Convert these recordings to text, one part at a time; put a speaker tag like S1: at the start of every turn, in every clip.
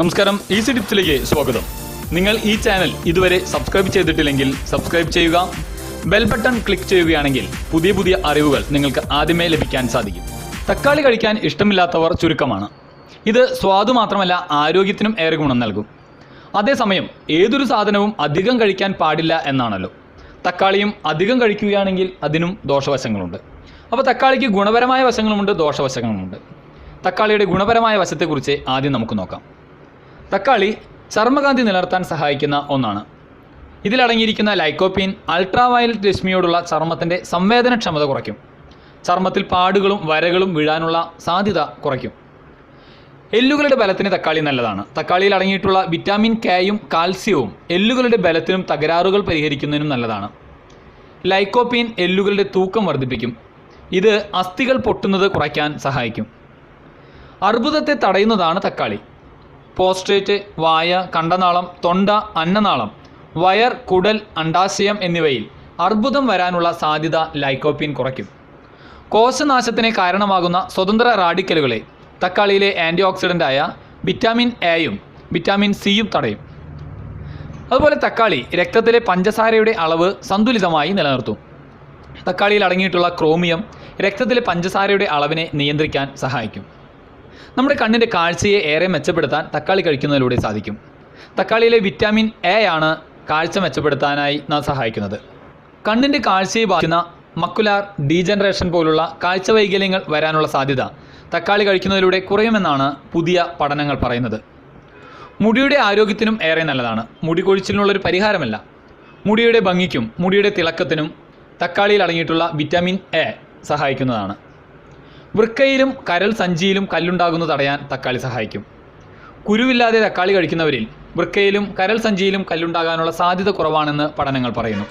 S1: നമസ്കാരം ഈസി ടിപ്സിലേക്ക് സ്വാഗതം. നിങ്ങൾ ഈ ചാനൽ ഇതുവരെ സബ്സ്ക്രൈബ് ചെയ്തിട്ടില്ലെങ്കിൽ സബ്സ്ക്രൈബ് ചെയ്യുക ബെൽ ബട്ടൺ ക്ലിക്ക് ചെയ്യുകയാണെങ്കിൽ പുതിയ പുതിയ അറിവുകൾ നിങ്ങൾക്ക് ആദ്യമേ ലഭിക്കാൻ സാധിക്കും. തക്കാളി കഴിക്കാൻ ഇഷ്ടമില്ലാത്തവർ ചുരുക്കമാണ്. ഇത് സ്വാദു മാത്രമല്ല ആരോഗ്യത്തിനും ഏറെ ഗുണം നൽകും. അതേസമയം ഏതൊരു സാധനവും അധികം കഴിക്കാൻ പാടില്ല എന്നാണല്ലോ. തക്കാളിയും അധികം കഴിക്കുകയാണെങ്കിൽ അതിനും ദോഷവശങ്ങളുണ്ട്. അപ്പോൾ തക്കാളിക്ക് ഗുണപരമായ വശങ്ങളുമുണ്ട് ദോഷവശങ്ങളുമുണ്ട്. തക്കാളിയുടെ ഗുണപരമായ വശത്തെക്കുറിച്ച് ആദ്യം നമുക്ക് നോക്കാം. തക്കാളി ചർമ്മകാന്തി നിലർത്താൻ സഹായിക്കുന്ന ഒന്നാണ്. ഇതിലടങ്ങിയിരിക്കുന്ന ലൈക്കോപ്പീൻ അൾട്രാവയലറ്റ് രശ്മിയോടുള്ള ചർമ്മത്തിന്റെ സംവേദനക്ഷമത കുറയ്ക്കും. ചർമ്മത്തിൽ പാടുകളും വരകളും വീഴാനുള്ള സാധ്യത കുറയ്ക്കും. എല്ലുകളുടെ ബലത്തിന് തക്കാളി നല്ലതാണ്. തക്കാളിയിൽ അടങ്ങിയിട്ടുള്ള വിറ്റാമിൻ കെയും കാൽസ്യവും എല്ലുകളുടെ ബലത്തിനും തകരാറുകൾ പരിഹരിക്കുന്നതിനും നല്ലതാണ്. ലൈക്കോപ്പീൻ എല്ലുകളുടെ തൂക്കം വർദ്ധിപ്പിക്കും. ഇത് അസ്ഥികൾ പൊട്ടുന്നത് കുറയ്ക്കാൻ സഹായിക്കും. അർബുദത്തെ തടയുന്നതാണ് തക്കാളി. പോസ്ട്രേറ്റ് വായ കണ്ടനാളം തൊണ്ട അന്നനാളം വയർ കുടൽ അണ്ടാശയം എന്നിവയിൽ അർബുദം വരാനുള്ള സാധ്യത ലൈക്കോപ്പീൻ കുറയ്ക്കും. കോശനാശത്തിന് കാരണമാകുന്ന സ്വതന്ത്ര റാഡിക്കലുകളെ തക്കാളിയിലെ ആന്റി ഓക്സിഡന്റായ വിറ്റാമിൻ എയും വിറ്റാമിൻ സിയും തടയും. അതുപോലെ തക്കാളി രക്തത്തിലെ പഞ്ചസാരയുടെ അളവ് സന്തുലിതമായി നിലനിർത്തും. തക്കാളിയിൽ അടങ്ങിയിട്ടുള്ള ക്രോമിയം രക്തത്തിലെ പഞ്ചസാരയുടെ അളവിനെ നിയന്ത്രിക്കാൻ സഹായിക്കും. നമ്മുടെ കണ്ണിന്റെ കാഴ്ചയെ ഏറെ മെച്ചപ്പെടുത്താൻ തക്കാളി കഴിക്കുന്നതിലൂടെ സാധിക്കും. തക്കാളിയിലെ വിറ്റാമിൻ എ ആണ് കാഴ്ച മെച്ചപ്പെടുത്താനായി നാം സഹായിക്കുന്നത്. കണ്ണിന്റെ കാഴ്ചയെ ബാധിക്കുന്ന മക്കുലാർ ഡീജനറേഷൻ പോലുള്ള കാഴ്ച വൈകല്യങ്ങൾ വരാനുള്ള സാധ്യത തക്കാളി കഴിക്കുന്നതിലൂടെ കുറയുമെന്നാണ് പുതിയ പഠനങ്ങൾ പറയുന്നത്. മുടിയുടെ ആരോഗ്യത്തിനും ഏറെ നല്ലതാണ്. മുടി കൊഴിച്ചിലിനുള്ളൊരു പരിഹാരമല്ല. മുടിയുടെ ഭംഗിക്കും മുടിയുടെ തിളക്കത്തിനും തക്കാളിയിൽ അടങ്ങിയിട്ടുള്ള വിറ്റാമിൻ എ സഹായിക്കുന്നതാണ്. വൃക്കയിലും കരൾ സഞ്ചിയിലും കല്ലുണ്ടാകുന്നത് തടയാൻ തക്കാളി സഹായിക്കും. കുരുവില്ലാതെ തക്കാളി കഴിക്കുന്നവരിൽ വൃക്കയിലും കരൾ സഞ്ചിയിലും കല്ലുണ്ടാകാനുള്ള സാധ്യത കുറവാണെന്ന് പഠനങ്ങൾ പറയുന്നു.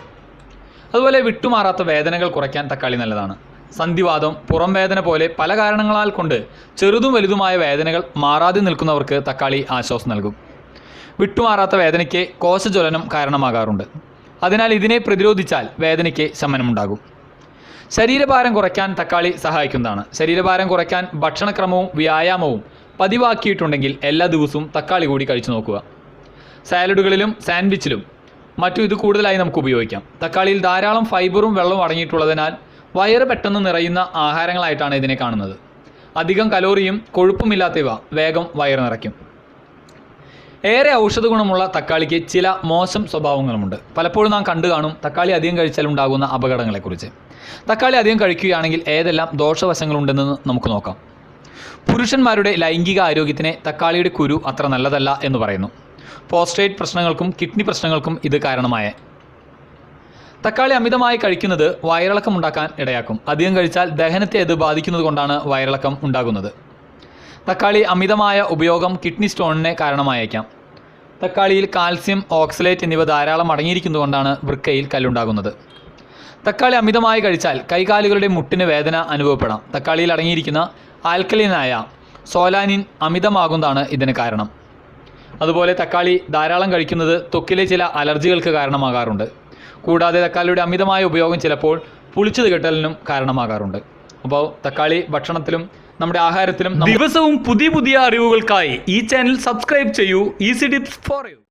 S1: അതുപോലെ വിട്ടുമാറാത്ത വേദനകൾ കുറയ്ക്കാൻ തക്കാളി നല്ലതാണ്. സന്ധിവാദം പുറം വേദന പോലെ പല കാരണങ്ങളാൽ കൊണ്ട് ചെറുതും വലുതുമായ വേദനകൾ മാറാതെ നിൽക്കുന്നവർക്ക് തക്കാളി ആശ്വാസം നൽകും. വിട്ടുമാറാത്ത വേദനയ്ക്ക് കോശജ്വലനം കാരണമാകാറുണ്ട്. അതിനാൽ ഇതിനെ പ്രതിരോധിച്ചാൽ വേദനയ്ക്ക് ശമനമുണ്ടാകും. ശരീരഭാരം കുറയ്ക്കാൻ തക്കാളി സഹായിക്കുന്നതാണ്. ശരീരഭാരം കുറയ്ക്കാൻ ഭക്ഷണക്രമവും വ്യായാമവും പതിവാക്കിയിട്ടുണ്ടെങ്കിൽ എല്ലാ ദിവസവും തക്കാളി കൂടി കഴിച്ചു നോക്കുക. സാലഡുകളിലും സാൻഡ്വിച്ചിലും മറ്റും ഇത് കൂടുതലായി നമുക്ക് ഉപയോഗിക്കാം. തക്കാളിയിൽ ധാരാളം ഫൈബറും വെള്ളവും അടങ്ങിയിട്ടുള്ളതിനാൽ വയറ് പെട്ടെന്ന് നിറയുന്ന ആഹാരങ്ങളായിട്ടാണ് ഇതിനെ കാണുന്നത്. അധികം കലോറിയും കൊഴുപ്പുമില്ലാത്തവ വേഗം വയറ് നിറയ്ക്കും. ഏറെ ഔഷധ ഗുണമുള്ള തക്കാളിക്ക് ചില മോശം സ്വഭാവങ്ങളുമുണ്ട്. പലപ്പോഴും നാം കണ്ടു കാണും തക്കാളി അധികം കഴിച്ചാൽ ഉണ്ടാകുന്ന അപകടങ്ങളെക്കുറിച്ച്. തക്കാളി അധികം കഴിക്കുകയാണെങ്കിൽ ഏതെല്ലാം ദോഷവശങ്ങളുണ്ടെന്ന് നമുക്ക് നോക്കാം. പുരുഷന്മാരുടെ ലൈംഗിക ആരോഗ്യത്തിന് തക്കാളിയുടെ കുരു അത്ര നല്ലതല്ല എന്ന് പറയുന്നു. പോസ്ട്രേറ്റ് പ്രശ്നങ്ങൾക്കും കിഡ്നി പ്രശ്നങ്ങൾക്കും ഇത് കാരണമായ. തക്കാളി അമിതമായി കഴിക്കുന്നത് വയറിളക്കം ഉണ്ടാക്കാൻ ഇടയാക്കും. അധികം കഴിച്ചാൽ ദഹനത്തെ അത് ബാധിക്കുന്നത് കൊണ്ടാണ് വയറിളക്കം ഉണ്ടാകുന്നത്. തക്കാളി അമിതമായ ഉപയോഗം കിഡ്നി സ്റ്റോണിന് കാരണമായേക്കാം. തക്കാളിയിൽ കാൽസ്യം ഓക്സലേറ്റ് എന്നിവ ധാരാളം അടങ്ങിയിരിക്കുന്നതുകൊണ്ടാണ് വൃക്കയിൽ കല്ലുണ്ടാകുന്നത്. തക്കാളി അമിതമായി കഴിച്ചാൽ കൈകാലുകളുടെ മുട്ടിന് വേദന അനുഭവപ്പെടാം. തക്കാളിയിൽ അടങ്ങിയിരിക്കുന്ന ആൽക്കലിനായ സോലാനിൻ അമിതമാകുന്നതാണ് ഇതിന് കാരണം. അതുപോലെ തക്കാളി ധാരാളം കഴിക്കുന്നത് തൊക്കിലെ ചില അലർജികൾക്ക് കാരണമാകാറുണ്ട്. കൂടാതെ തക്കാളിയുടെ അമിതമായ ഉപയോഗം ചിലപ്പോൾ പുളിച്ചത് കെട്ടലിനും കാരണമാകാറുണ്ട്. അപ്പോൾ തക്കാളി ഭക്ഷണത്തിലും നമ്മുടെ ആഹാരത്തിലും ദിവസവും പുതിയ പുതിയ അറിവുകൾക്കായി ഈ ചാനൽ സബ്സ്ക്രൈബ് ചെയ്യൂ. Easy tips for you